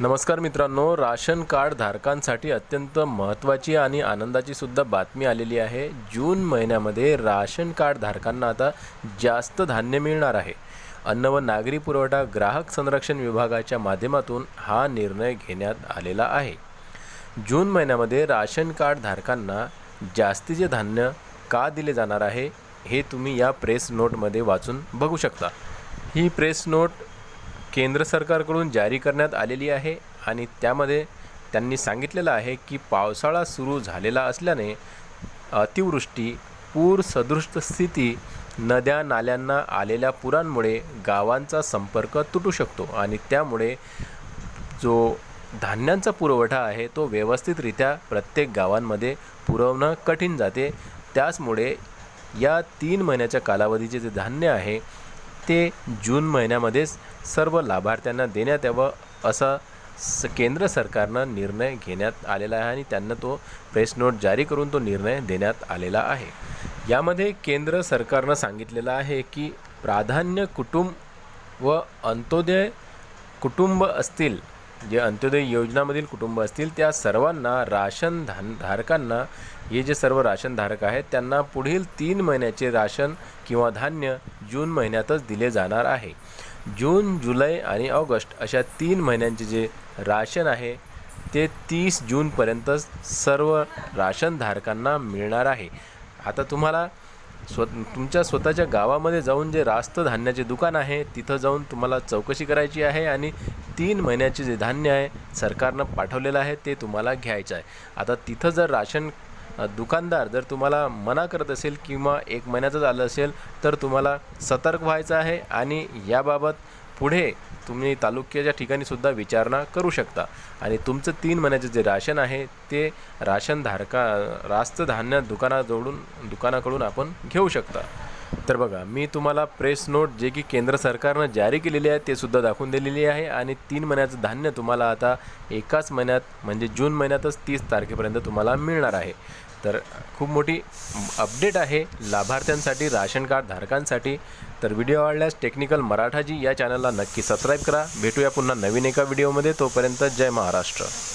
नमस्कार मित्रांनो ration card धारकांसाठी अत्यंत महत्त्वाची आणि आनंदाची सुद्धा बातमी आलेली आहे. जून महिन्यामध्ये राशन कार्ड धारकांना आता जास्त धान्य मिळणार आहे. अन्न व नागरी पुरवठा ग्राहक संरक्षण विभागाच्या माध्यमातून हा निर्णय घेण्यात आलेला आहे. जून महिन्यामध्ये राशन कार्ड धारकांना जास्तीचे धान्य का दिले जाणार आहे हे तुम्ही या प्रेस नोटमध्ये वाचून बघू शकता. ही प्रेस नोट केंद्र सरकारकडून जारी करण्यात आलेली आहे आणि त्यामध्ये त्यांनी सांगितलेलं आहे की पावसाळा सुरू झालेला असल्याने अतिवृष्टी पूर सदृश स्थिती नद्या नाल्यांना आलेल्या पुरांमुळे गावांचा संपर्क तुटू शकतो आणि त्यामुळे जो धान्यांचा पुरवठा आहे तो व्यवस्थितरित्या प्रत्येक गावांमध्ये पुरवणं कठीण जाते. त्याचमुळे या तीन महिन्याच्या कालावधीचे जे धान्य आहे ते जून महिन्यामध्येच सर्व लाभार्थ्यांना देण्यात यावं असा स केंद्र सरकारनं निर्णय घेण्यात आलेला आहे आणि त्यांना तो प्रेस नोट जारी करून तो निर्णय देण्यात आलेला आहे. यामध्ये केंद्र सरकारनं सांगितलेलं आहे की प्राधान्य कुटुंब व अंत्योदय कुटुंब असतील जे अंत्योदय योजनामधील कुटुंब असतील त्या सर्वांना राशन धान धारकांना हे जे सर्व राशनधारक आहेत त्यांना पुढील तीन महिन्याचे राशन किंवा धान्य जून महिन्यातच दिले जाणार आहे. जून जुलै आणि ऑगस्ट अशा तीन महिन्यांचे जे राशन आहे ते तीस जूनपर्यंतच सर्व राशनधारकांना मिळणार आहे. आता तुम्हाला स्व तुमच्या स्वतःच्या गावामध्ये जाऊन जे रास्त धान्याचे दुकान आहे तिथं जाऊन तुम्हाला चौकशी करायची आहे आणि तीन महिन्याचे जे धान्य आहे सरकारनं पाठवलेलं आहे ते तुम्हाला घ्यायचं आहे. आता तिथं जर राशन दुकानदार जर तुम्हाला मना करत असेल किंवा एक महिन्याचं झालं असेल तर तुम्हाला सतर्क व्हायचं आहे आणि याबाबत पुढे तुम्ही तालुक्याच्या ठिकाणीसुद्धा विचारणा करू शकता. आणि तुमचं तीन महिन्याचं जे राशन आहे ते राशनधारका रास्त धान्य दुकानाजवळून दुकानाकडून आपण घेऊ शकता. तर बघा मी तुम्हाला प्रेस नोट जे की केंद्र सरकारनं जारी केलेली आहे ते सुद्धा दाखवून दिलेली आहे आणि तीन महिन्याचं धान्य तुम्हाला आता एकाच महिन्यात म्हणजे जून महिन्यातच तीस तारखेपर्यंत तुम्हाला मिळणार आहे. तर खूप मोठी अपडेट आहे लाभार्थ्यांसाठी राशन कार्ड धारकांसाठी. तर व्हिडिओ आवडल्यास टेक्निकल मराठाजी या चॅनलला नक्की सबस्क्राईब करा. भेटूया पुन्हा नवीन एका व्हिडिओमध्ये तोपर्यंत जय महाराष्ट्र.